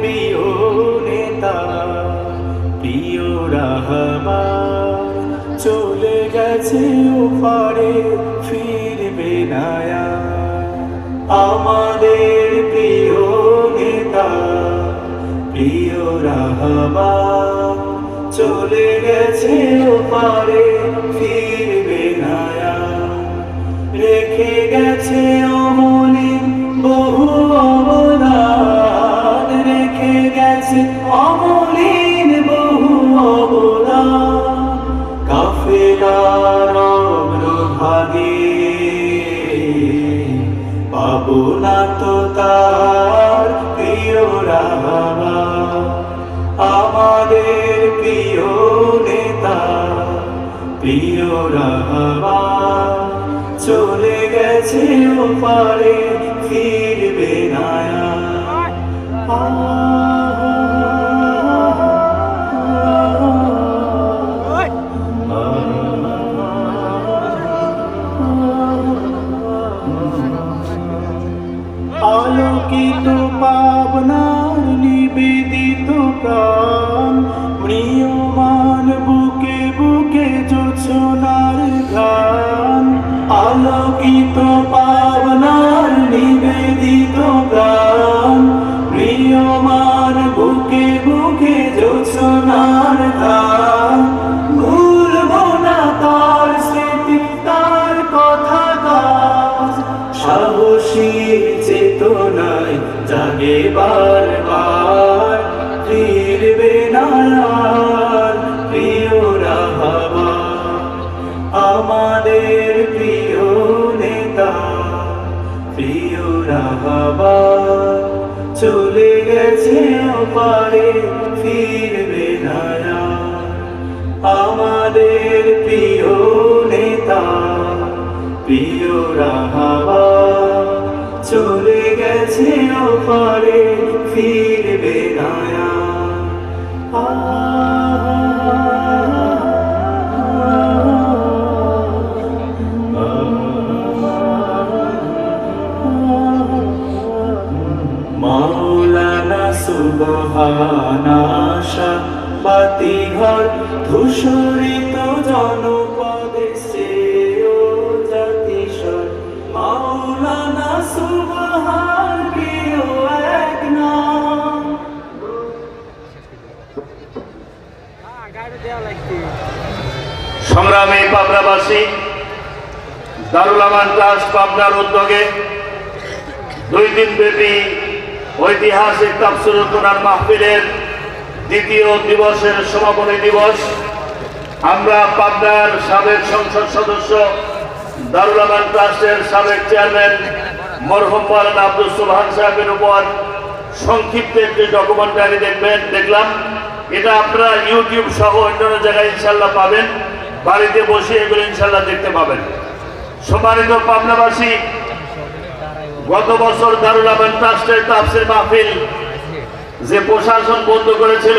প্রিয় নেতা, প্রিয় রাহবার চলে গেছে ও ওপারে, ফিরবে নায়া। আমাদের প্রিয় নেতা, প্রিয় রাহবার চলে গেছে পাবো না তো তার প্রিয় রাহা আমাদের প্রিয় নেতা, প্রিয় রাহা চলে গেছে ও পারে ফিরবে নায়া। আলোকিত পাবনার নিবেদিত প্রাণ। মৃয়মান বুকে বুকে জোছনার গান ভুলবো না তার স্মৃতি, তার কথা কাজ। সাহসী চেতনায় জাগে বারবার, ফিরবে না চলে গেছে ওপারে, ফিরবে না আমাদের প্রিয় নেতা, প্রিয় রাহাবা, চলে গেছে ওপারে, ফিরবে না ঘর ধূসরিত জনপদে শ্রেয় মাওলানা সুবহান সংগ্রামী পাবনাবাসী, দারুল আমান পাবনার উদ্যোগে দুই দিন ব্যাপী ঐতিহাসিক তাফসিরুল কোরআন মাহফিলের দ্বিতীয় দিবসের সমাপনী দিবস। আমরা পাবনার সাবেক সংসদ সদস্য, দারুল আমান ট্রাস্টের সাবেক চেয়ারম্যান মরহুম মালানা আব্দুল সুবহান সাহেবের উপর সংক্ষিপ্ত একটি ডকুমেন্টারি দেখবেন, দেখলাম। এটা আপনারা ইউটিউব সহ অন্যান্য জায়গায় ইনশাল্লাহ পাবেন। বাড়িতে বসে এগুলো ইনশাল্লাহ দেখতে পাবেন। সম্মানিত পাবনাবাসী গত বছর দারুল আমান ট্রাস্টের তাফসির মাহফিল যে প্রশাসন বন্ধ করেছিল